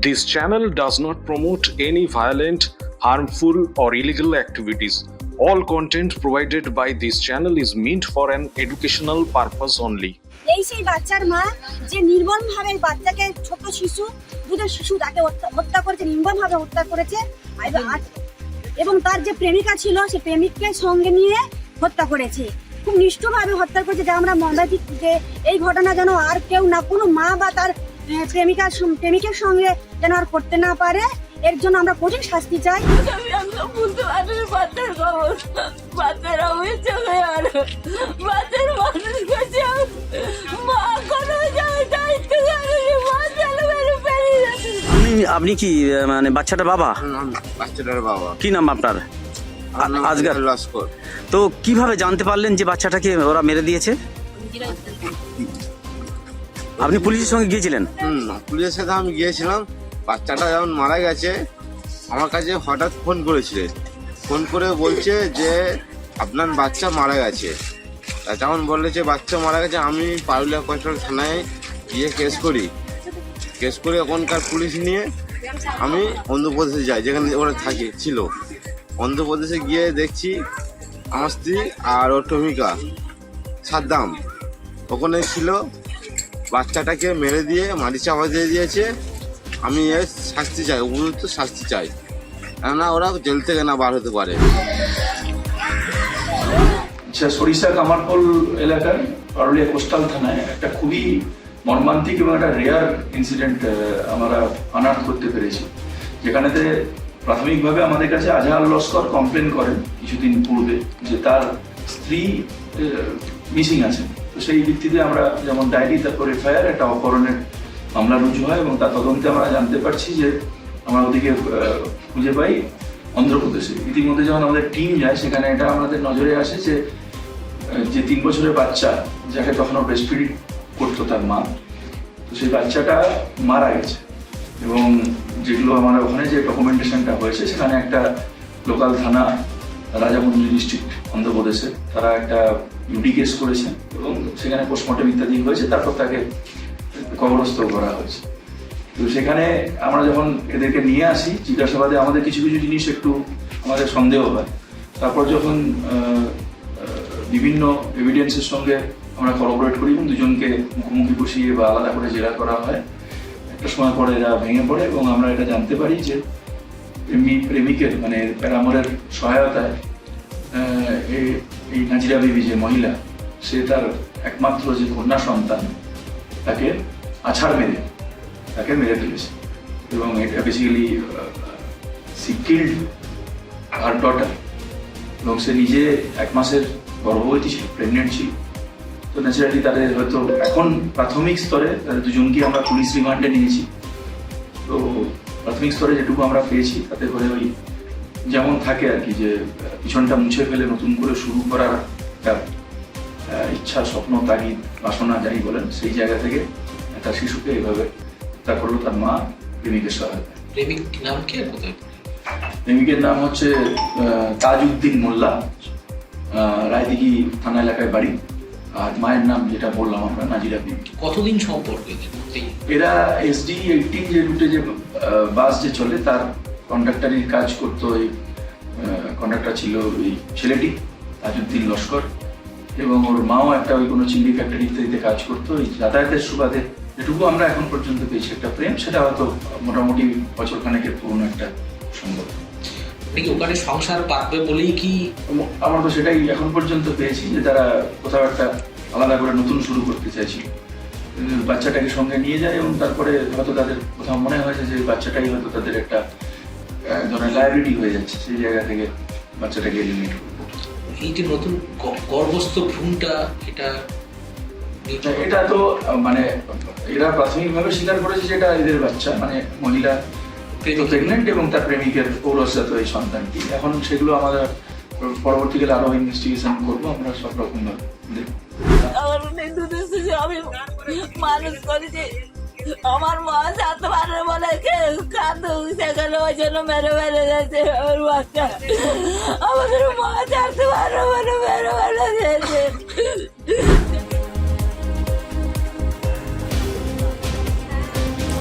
This channel does not promote any violent, harmful, or illegal activities. All content provided by this channel is meant for an educational purpose only. এই সেই বাচ্চার মা যে নির্মম ভাবে বাচ্চাকে ছোট শিশু দুধের শিশু তাকে হত্যা- করেছে নির্মম ভাবে হত্যা করেছে এবং তার যে প্রেমিকা ছিল সে প্রেমিককে সঙ্গে নিয়ে হত্যা করেছে খুব নিষ্ঠুরভাবে হত্যা করেছে যা আমরা মনে যে এই ঘটনা যেন আর কেউ না কোনো মা বা তার প্রেমিকার প্রেমিকের সঙ্গে যেন আর করতে না পারে এর জন্য আমরা কঠিন শাস্তি চাই। আপনি কি মানে বাচ্চাটার বাবা? বাচ্চাটার বাবা। কি নাম আপনার? আজগার। আজগার। লস্কর তো কীভাবে জানতে পারলেন যে বাচ্চাটাকে ওরা মেরে দিয়েছে? আপনি পুলিশের সঙ্গে গিয়েছিলেন? হুম, পুলিশের সাথে আমি গিয়েছিলাম। বাচ্চাটা যখন মারা গেছে, আমার কাছে হঠাৎ ফোন করেছিলেন ফোন করে বলছে যে, আপনার বাচ্চা মারা গেছে। তা যেমন বললে যে, বাচ্চা মারা গেছে, আমি পারুলিয়া কস্টাল থানায় গিয়ে কেস করি। কেস করে ওখানকার পুলিশ নিয়ে আমি অন্ধ্রপ্রদেশে যাই, যেখানে ওরা থাকে, ছিল। অন্ধ্রপ্রদেশে গিয়ে দেখছি আমার স্ত্রী আর ওর টমিকা, সাদ্দাম। ওখানে ছিল বাচ্চাটাকে মেরে দিয়ে, মাটি চাপা দিয়ে দিয়েছে। আমি এর শাস্তি চাই, উপযুক্ত শাস্তি চাই। কেননা ওরা জেল থেকে না বার হতে পারে। আচ্ছা সরিষা কামারপোল এলাকায় পারুলিয়া কোস্টাল থানায় একটা খুবই মর্মান্তিক এবং একটা রেয়ার ইনসিডেন্ট আমরা আনার্ট করতে পেরেছি। যেখানেতে প্রাথমিকভাবে আমাদের কাছে আজহার লস্কর কমপ্লেন করেন কিছুদিন পূর্বে যে তার স্ত্রী মিসিং আছে সেই ভিত্তিতে আমরা যেমন ডায়েরি, তারপর এফআইআর একটা অপহরণের মামলা রুজু হয় এবং তার তদন্তে আমরা জানতে পারছি যে আমরা ওদিকে খুঁজে পাই অন্ধ্রপ্রদেশে। ইতিমধ্যে যখন আমাদের টিম যায়, সেখানে এটা আমাদের নজরে আসে যে যে তিন বছরের বাচ্চা যাকে তখনও ব্রেস্ট ফিড করতো তার মা, তো সেই বাচ্চাটা মারা গেছে। এবং যেগুলো আমার ওখানে যে ডকুমেন্টেশনটা হয়েছে, সেখানে একটা লোকাল থানা রাজামন্দির ডিস্ট্রিক্ট অন্ধ্রপ্রদেশে, তারা একটা ইউডি কেস করেছে এবং সেখানে পোস্টমর্টম ইত্যাদি হয়েছে, তারপর তাকে কবরস্থ করা হয়েছে। তো সেখানে আমরা যখন এদেরকে নিয়ে আসি, জিজ্ঞাসাবাদে আমাদের কিছু কিছু জিনিস একটু আমাদের সন্দেহ হয়। তারপর যখন বিভিন্ন এভিডেন্সের সঙ্গে আমরা করোবরেট করি এবং দুজনকে মুখোমুখি বসিয়ে বা আলাদা করে জেরা করা হয়, একটা সময় পরে এরা ভেঙে পড়ে এবং আমরা এটা জানতে পারি যে প্রেমিকের মানে প্যারামোরের সহায়তায় এই- নাজিরা বিবি যে মহিলা, সে তার একমাত্র যে কন্যা সন্তান, তাকে আছাড় মেরে, তাকে মেরে ফেলেছে। এবং এটা basically she killed her daughter এবং সে নিজে এক মাসের গর্ভবতী ছিল প্রেগনেন্ট ছিল। তো ন্যাচারালি তাদের হয়তো এখন প্রাথমিক স্তরে তাদের দুজনকে আমরা পুলিশ রিমান্ডে নিয়েছি। তো প্রাথমিক স্তরে যেটুকু আমরা পেয়েছি তাতে করে ওই যেমন থাকে আর কি যে পিছনটা মুছে ফেলে নতুন করে শুরু করার একটা ইচ্ছা স্বপ্ন তাগিদ বাসনা যাই বলেন সেই জায়গা থেকে একটা শিশুকে এইভাবে হত্যা করল তার মা প্রেমিকের সহায়তা প্রেমিক নাম কি প্রেমিকের নাম হচ্ছে তাজউদ্দিন মোল্লা রায়দিঘি থানা এলাকায় বাড়ি। আর মায়ের নাম যেটা বললাম আমরা নাজিরা বিবি। কতদিন সম্পর্ক এরা এসডি এইটিন যে রুটে যে বাস যে চলে তার কন্ডাক্টারির কাজ করতো এই কন্ডাক্টর ছিল ওই ছেলেটি তাজউদ্দিন লস্কর। এবং ওর মাও একটা ওই কোনো চিংড়ি ফ্যাক্টরি ইত্যাদিতে কাজ করতো ওই যাতায়াতের সুবাদে। যেটুকু আমরা এখন পর্যন্ত পেয়েছি একটা প্রেম সেটা হয়তো মোটামুটি বছর খানেকের পুরনো একটা সম্ভব নাকি ওখানে সংসার পাতবে বলেই কি? আমরা তো সেটাই এখন পর্যন্ত পেয়েছি যে তারা কোথাও একটা আলাদা করে নতুন শুরু করতে চাইছিল বাচ্চাটাকে সঙ্গে নিয়ে যায় এবং তারপরে হয়তো তাদের কোথাও মনে হয়েছে যে বাচ্চাটাই হয়তো তাদের একটা ধরনের লাইবিলিটি হয়ে যাচ্ছে সেই জায়গা থেকে বাচ্চাটাকে এলিমিনেট এই যে নতুন গর্ভস্থ ভ্রূণটা এটা এটা তো মানে এরা প্রাথমিকভাবে স্বীকার করেছে যে এটা এদের বাচ্চা মানে মহিলা প্রেগনেন্ট এবং তার প্রেমিকের পৌরসাত এই সন্তানটি। এখন সেগুলো আমরা পরবর্তীকালে আরও ইনভেস্টিগেশন করব, আমরা সব রকম আমার মেয়ে মানুষ করেছি আমার মা সাতবার বলে কাঁদু সেখানে ওই জন্য মেরে মেরে গেছে আমার বাচ্চা আমাদের মা চারতে পারো মেরে মেরে মেরে গেছে